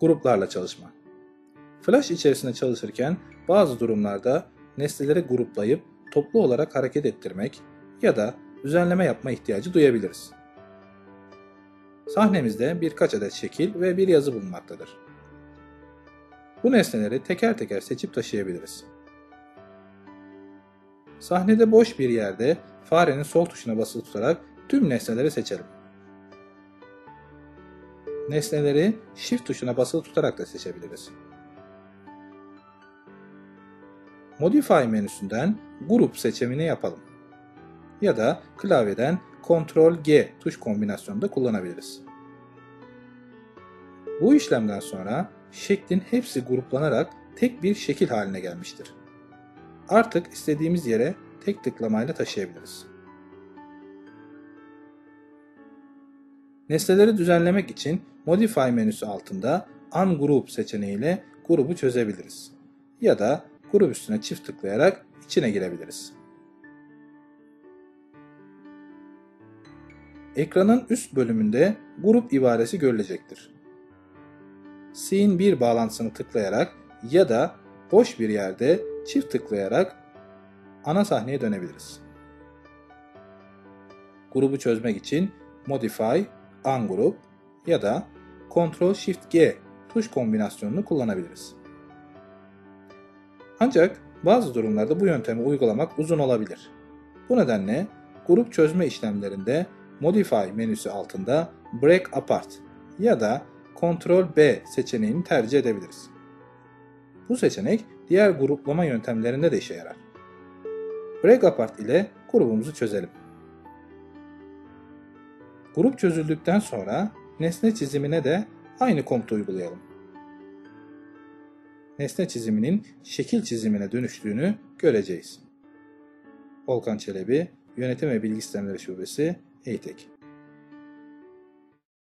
Gruplarla çalışma. Flash içerisinde çalışırken bazı durumlarda nesneleri gruplayıp toplu olarak hareket ettirmek ya da düzenleme yapma ihtiyacı duyabiliriz. Sahnemizde birkaç adet şekil ve bir yazı bulunmaktadır. Bu nesneleri teker teker seçip taşıyabiliriz. Sahnede boş bir yerde farenin sol tuşuna basılı tutarak tüm nesneleri seçelim. Nesneleri Shift tuşuna basılı tutarak da seçebiliriz. Modify menüsünden Grup seçimini yapalım. Ya da klavyeden Ctrl G tuş kombinasyonunu da kullanabiliriz. Bu işlemden sonra şeklin hepsi gruplanarak tek bir şekil haline gelmiştir. Artık istediğimiz yere tek tıklamayla taşıyabiliriz. Nesneleri düzenlemek için Modify menüsü altında Ungroup seçeneğiyle grubu çözebiliriz. Ya da grup üstüne çift tıklayarak içine girebiliriz. Ekranın üst bölümünde grup ibaresi görülecektir. Scene 1 bağlantısını tıklayarak ya da boş bir yerde çift tıklayarak ana sahneye dönebiliriz. Grubu çözmek için Modify, Ungroup ya da Ctrl Shift G tuş kombinasyonunu kullanabiliriz. Ancak bazı durumlarda bu yöntemi uygulamak uzun olabilir. Bu nedenle grup çözme işlemlerinde Modify menüsü altında Break Apart ya da Ctrl B seçeneğini tercih edebiliriz. Bu seçenek diğer gruplama yöntemlerinde de işe yarar. Break Apart ile grubumuzu çözelim. Grup çözüldükten sonra nesne çizimine de aynı komutu uygulayalım. Nesne çiziminin şekil çizimine dönüştüğünü göreceğiz. Volkan Çelebi, Yönetim ve Bilgi Sistemleri Şubesi, EYTEK